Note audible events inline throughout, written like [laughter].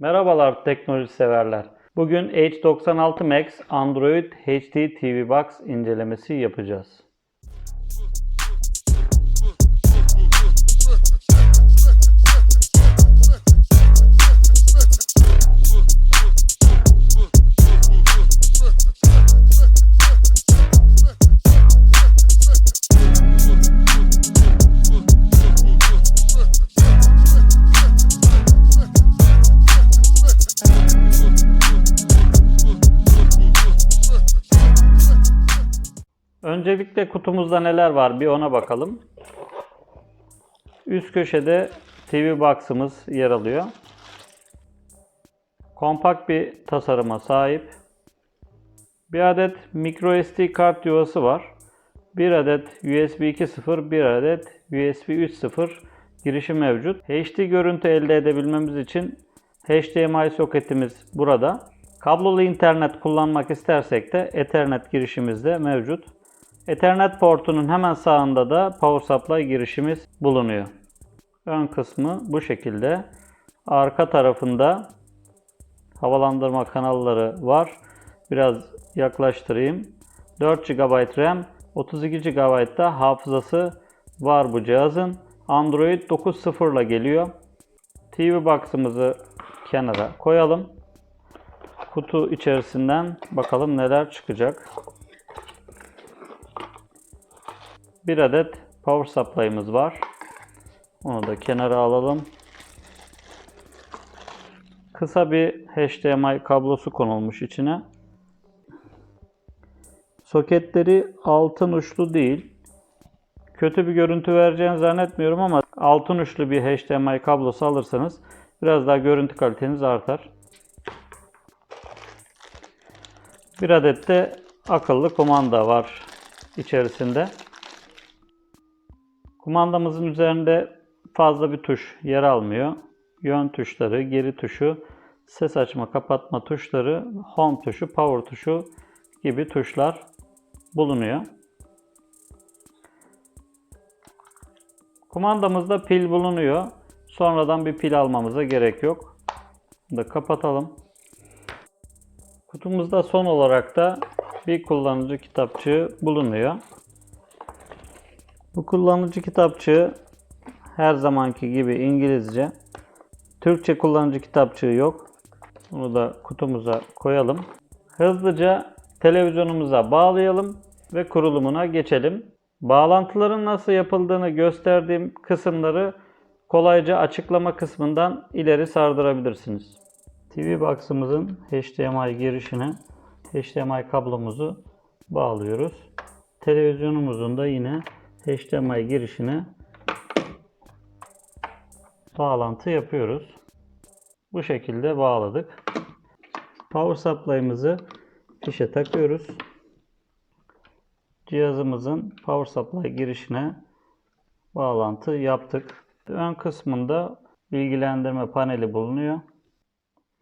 Merhabalar teknoloji severler. Bugün H96 Max Android HD TV Box incelemesi yapacağız. Öncelikle kutumuzda neler var bir ona bakalım. Üst köşede TV Box'ımız yer alıyor. Kompakt bir tasarıma sahip. Bir adet micro SD kart yuvası var. Bir adet USB 2.0, bir adet USB 3.0 girişi mevcut. HD görüntü elde edebilmemiz için HDMI soketimiz burada. Kablolu internet kullanmak istersek de Ethernet girişimiz de mevcut. Ethernet portunun hemen sağında da power supply girişimiz bulunuyor. Ön kısmı bu şekilde. Arka tarafında havalandırma kanalları var. Biraz yaklaştırayım. 4 GB RAM, 32 GB da hafızası var bu cihazın. Android 9.0 ile geliyor. TV Box'ımızı kenara koyalım. Kutu içerisinden bakalım neler çıkacak. Bir adet power supply'ımız var. Onu da kenara alalım. Kısa bir HDMI kablosu konulmuş içine. Soketleri altın uçlu değil. Kötü bir görüntü vereceğini zannetmiyorum ama altın uçlu bir HDMI kablosu alırsanız biraz daha görüntü kaliteniz artar. Bir adet de akıllı kumanda var içerisinde. Kumandamızın üzerinde fazla bir tuş yer almıyor. Yön tuşları, geri tuşu, ses açma kapatma tuşları, home tuşu, power tuşu gibi tuşlar bulunuyor. Kumandamızda pil bulunuyor. Sonradan bir pil almamıza gerek yok. Bunu da kapatalım. Kutumuzda son olarak da bir kullanıcı kitapçığı bulunuyor. Bu kullanıcı kitapçığı her zamanki gibi İngilizce. Türkçe kullanıcı kitapçığı yok. Bunu da kutumuza koyalım. Hızlıca televizyonumuza bağlayalım ve kurulumuna geçelim. Bağlantıların nasıl yapıldığını gösterdiğim kısımları kolayca açıklama kısmından ileri sardırabilirsiniz. TV Box'ımızın HDMI girişine HDMI kablomuzu bağlıyoruz. Televizyonumuzun da yine HDMI girişine bağlantı yapıyoruz. Bu şekilde bağladık. Power supply'ımızı fişe takıyoruz. Cihazımızın power supply girişine bağlantı yaptık. Ön kısmında bilgilendirme paneli bulunuyor.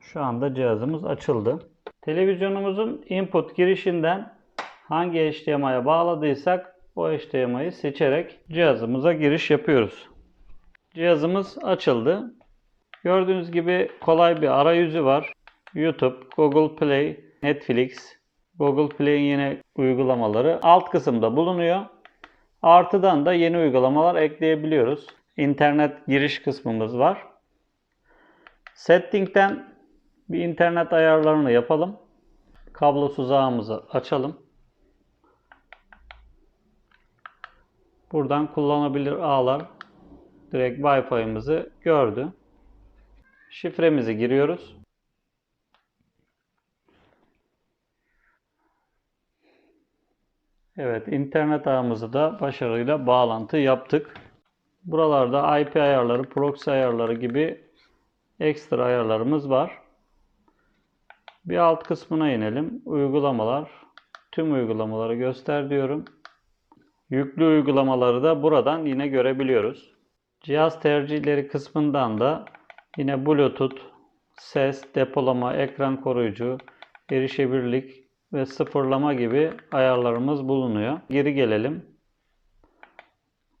Şu anda cihazımız açıldı. Televizyonumuzun input girişinden hangi HDMI'ye bağladıysak o HDMI'yi seçerek cihazımıza giriş yapıyoruz. Cihazımız açıldı. Gördüğünüz gibi kolay bir arayüzü var. YouTube, Google Play, Netflix, Google Play'in yine uygulamaları alt kısımda bulunuyor. Artıdan da yeni uygulamalar ekleyebiliyoruz. İnternet giriş kısmımız var. Setting'den bir internet ayarlarını yapalım. Kablosuz ağımızı açalım. Buradan kullanabilir ağlar direkt Wi-Fi'mizi gördü. Şifremizi giriyoruz. Evet, internet ağımızı da başarıyla bağlantı yaptık. Buralarda IP ayarları, proxy ayarları gibi ekstra ayarlarımız var. Bir alt kısmına inelim. Uygulamalar. Tüm uygulamaları göster diyorum. Yüklü uygulamaları da buradan yine görebiliyoruz. Cihaz tercihleri kısmından da yine Bluetooth, ses, depolama, ekran koruyucu, erişebilirlik ve sıfırlama gibi ayarlarımız bulunuyor. Geri gelelim.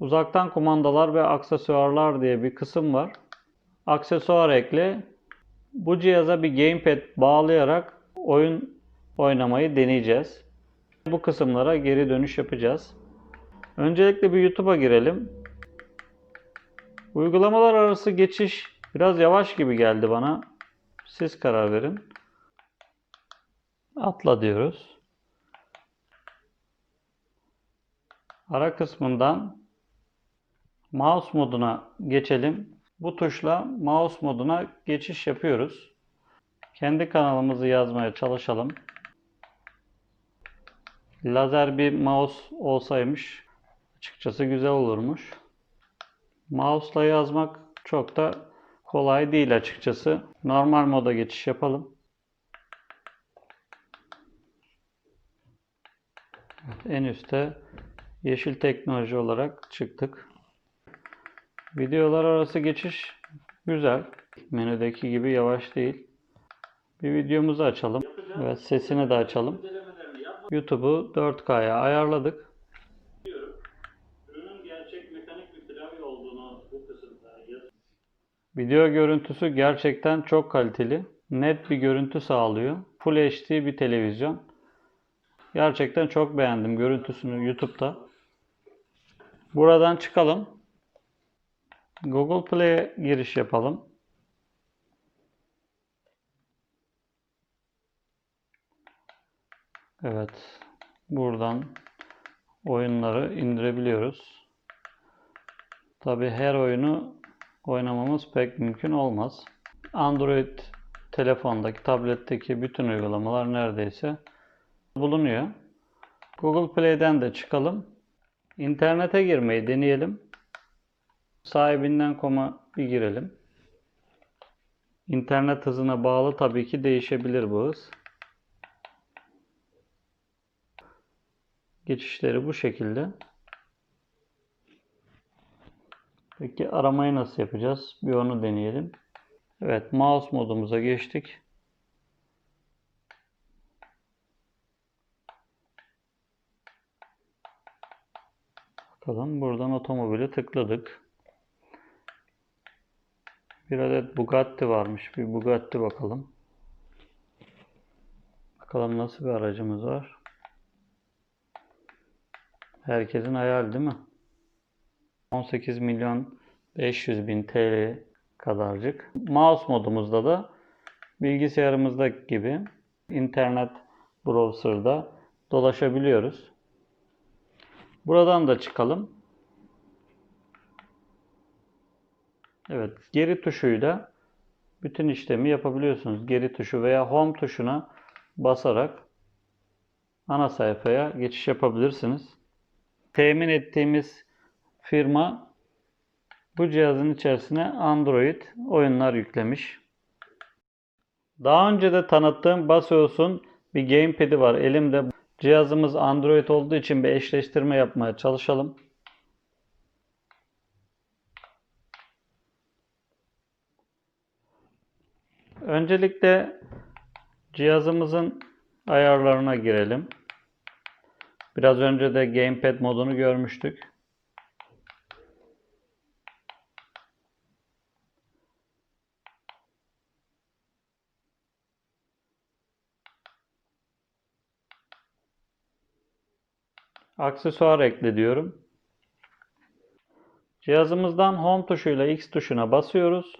Uzaktan kumandalar ve aksesuarlar diye bir kısım var. Aksesuar ekle Bu cihaza bir gamepad bağlayarak oyun oynamayı deneyeceğiz. Bu kısımlara geri dönüş yapacağız. Öncelikle bir YouTube'a girelim. Uygulamalar arası geçiş biraz yavaş gibi geldi bana. Siz karar verin. Atla diyoruz. Ara kısmından mouse moduna geçelim. Bu tuşla mouse moduna geçiş yapıyoruz. Kendi kanalımızı yazmaya çalışalım. Lazer bir mouse olsaymış açıkçası güzel olurmuş. Mouse'la yazmak çok da kolay değil açıkçası. Normal moda geçiş yapalım. En üstte yeşil teknoloji olarak çıktık. Videolar arası geçiş güzel. Menüdeki gibi yavaş değil. Bir videomuzu açalım ve sesini de açalım. YouTube'u 4K'ya ayarladık. Video görüntüsü gerçekten çok kaliteli. Net bir görüntü sağlıyor. Full HD bir televizyon. Gerçekten çok beğendim görüntüsünü YouTube'da. Buradan çıkalım. Google Play'e giriş yapalım. Evet. Buradan oyunları indirebiliyoruz. Tabi her oyunu oynamamız pek mümkün olmaz. Android telefondaki, tabletteki bütün uygulamalar neredeyse bulunuyor. Google Play'den de çıkalım. İnternete girmeyi deneyelim. Sahibinden koma bir girelim. İnternet hızına bağlı tabii ki değişebilir bu hız. Geçişleri bu şekilde. Peki aramayı nasıl yapacağız? Bir onu deneyelim. Evet, mouse modumuza geçtik. Bakalım buradan otomobile tıkladık. Bir adet Bugatti varmış. Bir Bugatti bakalım. Bakalım nasıl bir aracımız var. Herkesin hayal değil mi? 18 milyon 500 bin TL kadarcık. Mouse modumuzda da bilgisayarımızdaki gibi internet browser'da dolaşabiliyoruz. Buradan da çıkalım. Evet, geri tuşuyla bütün işlemi yapabiliyorsunuz. Geri tuşu veya home tuşuna basarak ana sayfaya geçiş yapabilirsiniz. Temin ettiğimiz firma bu cihazın içerisine Android oyunlar yüklemiş. Daha önce de tanıttığım Baseos'un bir gamepad'i var elimde. Cihazımız Android olduğu için bir eşleştirme yapmaya çalışalım. Öncelikle cihazımızın ayarlarına girelim. Biraz önce de gamepad modunu görmüştük. Aksesuar ekle diyorum. Cihazımızdan Home tuşuyla X tuşuna basıyoruz.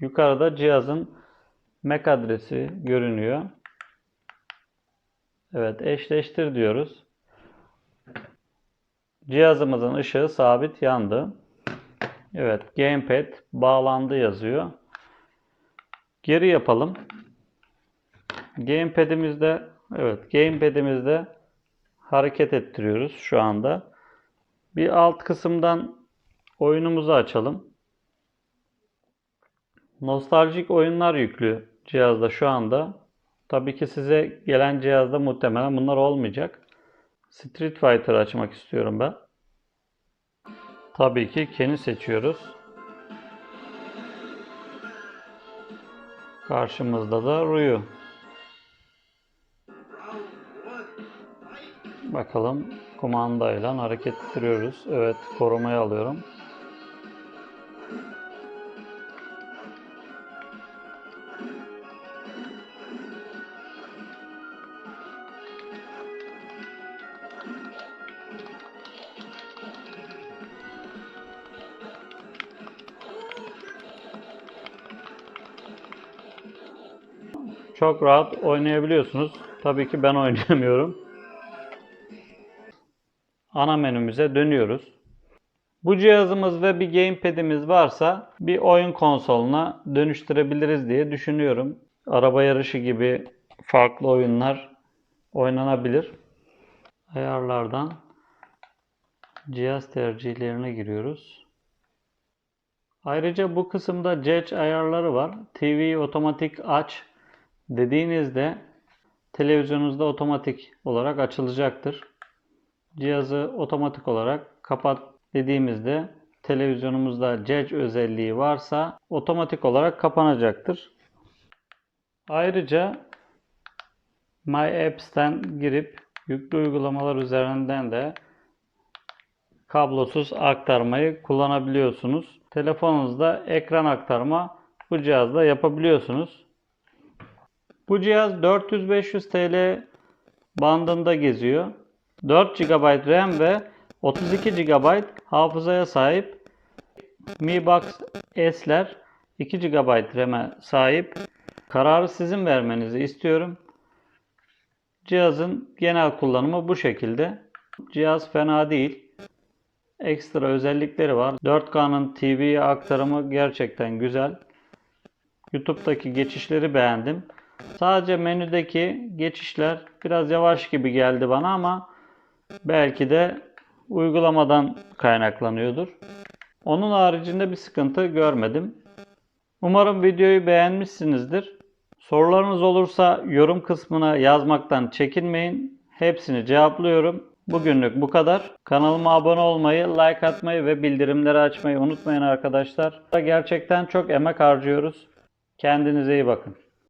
Yukarıda cihazın MAC adresi görünüyor. Evet, eşleştir diyoruz. Cihazımızın ışığı sabit yandı. Evet, gamepad bağlandı yazıyor. Geri yapalım. Gamepad'imizde evet, gamepad'imizde hareket ettiriyoruz şu anda. Bir alt kısımdan oyunumuzu açalım. Nostaljik oyunlar yüklü cihazda şu anda. Tabii ki size gelen cihazda muhtemelen bunlar olmayacak. Street Fighter açmak istiyorum ben. Tabii ki Ken'i seçiyoruz. Karşımızda da Ryu. Bakalım kumandayla hareket ettiriyoruz. Evet korumayı alıyorum. Çok rahat oynayabiliyorsunuz. Tabii ki ben [laughs] oynayamıyorum. Ana menümüze dönüyoruz. Bu cihazımız ve bir gamepad'imiz varsa bir oyun konsoluna dönüştürebiliriz diye düşünüyorum. Araba yarışı gibi farklı oyunlar oynanabilir. Ayarlardan cihaz tercihlerine giriyoruz. Ayrıca bu kısımda Cech ayarları var. TV otomatik aç dediğinizde televizyonunuzda otomatik olarak açılacaktır. Cihazı otomatik olarak kapat dediğimizde televizyonumuzda Cech özelliği varsa otomatik olarak kapanacaktır. Ayrıca My Apps'ten girip yüklü uygulamalar üzerinden de kablosuz aktarmayı kullanabiliyorsunuz. Telefonunuzda ekran aktarma bu cihazda yapabiliyorsunuz. Bu cihaz 400-500 TL bandında geziyor. 4 GB RAM ve 32 GB hafızaya sahip Mi Box S'ler 2 GB RAM'e sahip. Kararı sizin vermenizi istiyorum. Cihazın genel kullanımı bu şekilde. Cihaz fena değil. Ekstra özellikleri var. 4K'nın TV'ye aktarımı gerçekten güzel. YouTube'daki geçişleri beğendim. Sadece menüdeki geçişler biraz yavaş gibi geldi bana ama belki de uygulamadan kaynaklanıyordur. Onun haricinde bir sıkıntı görmedim. Umarım videoyu beğenmişsinizdir. Sorularınız olursa yorum kısmına yazmaktan çekinmeyin. Hepsini cevaplıyorum. Bugünlük bu kadar. Kanalıma abone olmayı, like atmayı ve bildirimleri açmayı unutmayın arkadaşlar. Gerçekten çok emek harcıyoruz. Kendinize iyi bakın.